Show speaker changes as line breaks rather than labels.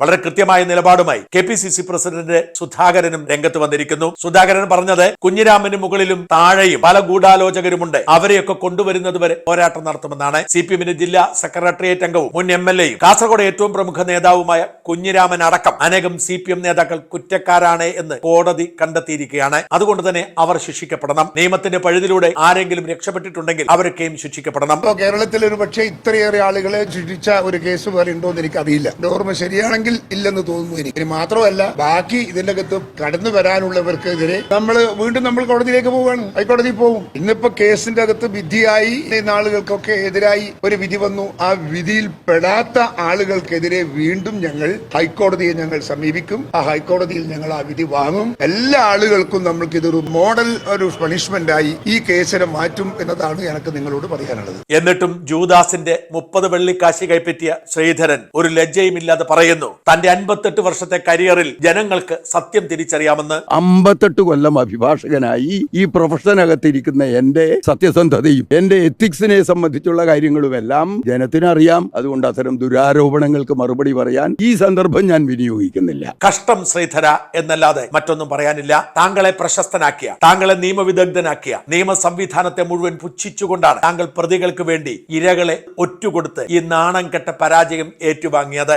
വളരെ കൃത്യമായ നിലപാടുമായി K P C C president സുധാകരനും രംഗത്ത് വന്നിരിക്കുന്നു. സുധാകരൻ പറഞ്ഞത് കുഞ്ഞിരാമന് മുകളിലും താഴെയും പല ഗൂഢാലോചകരുമുണ്ട്. അവരെയൊക്കെ കൊണ്ടുവരുന്നത് വരെ പോരാട്ടം നടത്തുമെന്നാണ് സി പി എമ്മിന്റെ ജില്ലാ സെക്രട്ടേറിയറ്റ് അംഗവും മുൻ എം എൽ എയും കാസർഗോഡ് ഏറ്റവും പ്രമുഖ നേതാവുമായ കുഞ്ഞിരാമൻ അടക്കം അനേകം സി പി എം നേതാക്കൾ കുറ്റക്കാരാണ് എന്ന് കോടതി കണ്ടെത്തിയിരിക്കുകയാണ്. അതുകൊണ്ട് തന്നെ അവർ ശിക്ഷിക്കപ്പെടണം. നിയമത്തിന്റെ പഴുതിലൂടെ ആരെങ്കിലും രക്ഷപ്പെട്ടിട്ടുണ്ടെങ്കിൽ അവരൊക്കെയും ശിക്ഷിക്കപ്പെടണം.
കേരളത്തിൽ ഒരു പക്ഷേ ഇത്രയേറെ ആളുകളെ ശിക്ഷിച്ച ഒരു കേസ് വേറെ ഉണ്ടോ എന്ന് എനിക്ക് അറിയില്ല ഓർമ്മ ശരിയാണെങ്കിൽ ഇല്ലെന്ന് തോന്നുന്നു എനിക്ക്. മാത്രമല്ല ബാക്കി ഇതിന്റെ അകത്ത് കടന്നു വരാനുള്ളവർക്കെതിരെ നമ്മൾ വീണ്ടും നമ്മൾ കോടതിയിലേക്ക് പോവുകയാണ്. ഹൈക്കോടതി പോകും ഇന്നിപ്പോ കേസിന്റെ അകത്ത് വിധിയായി ആളുകൾക്കൊക്കെ എതിരായി ഒരു വിധി വന്നു. ആ വിധിയിൽ പെടാത്ത ആളുകൾക്കെതിരെ വീണ്ടും ഞങ്ങൾ ഹൈക്കോടതിയെ ഞങ്ങൾ സമീപിക്കും. ആ ഹൈക്കോടതിയിൽ ഞങ്ങൾ ആ വിധി വാങ്ങും. എല്ലാ ആളുകൾക്കും നമ്മൾക്ക് ഇതൊരു മോഡൽ ഒരു പണിഷ്മെന്റ് ആയി ഈ കേസിനെ മാറ്റും എന്നതാണ് എനിക്ക് നിങ്ങളോട് പറയാനുള്ളത്.
എന്നിട്ടും ജൂദാസിന്റെ മുപ്പത് വെള്ളിക്കാശി കൈപ്പറ്റിയ ശ്രീധരൻ ഒരു ലജ്ജയുമില്ലാതെ പറയുന്നു. തന്റെ അൻപത്തെട്ട് വർഷത്തെ കരിയറിൽ ജനങ്ങൾക്ക് സത്യം തിരിച്ചറിയാമെന്ന്
അമ്പത്തെട്ട് കൊല്ലം അഭിഭാഷകനായി ഈ പ്രൊഫഷനകത്തിരിക്കുന്ന എന്റെ സത്യസന്ധതയും എന്റെ എത്തിക്സിനെ സംബന്ധിച്ചുള്ള കാര്യങ്ങളുമെല്ലാം ജനത്തിനറിയാം. അതുകൊണ്ട് അത്തരം ദുരാരോപണങ്ങൾക്ക് മറുപടി പറയാൻ ഈ സന്ദർഭം ഞാൻ വിനിയോഗിക്കുന്നില്ല.
കഷ്ടം ശ്രീധര എന്നല്ലാതെ മറ്റൊന്നും പറയാനില്ല. താങ്കളെ പ്രശസ്തനാക്കിയ താങ്കളെ നിയമവിദഗ്ധനാക്കിയ നിയമ സംവിധാനത്തെ മുഴുവൻ പുച്ഛിച്ചുകൊണ്ടാണ് താങ്കൾ പ്രതികൾക്ക് വേണ്ടി ഇരകളെ ഒറ്റുകൊടുത്ത് ഈ നാണം കെട്ട പരാജയം ഏറ്റുവാങ്ങിയത്.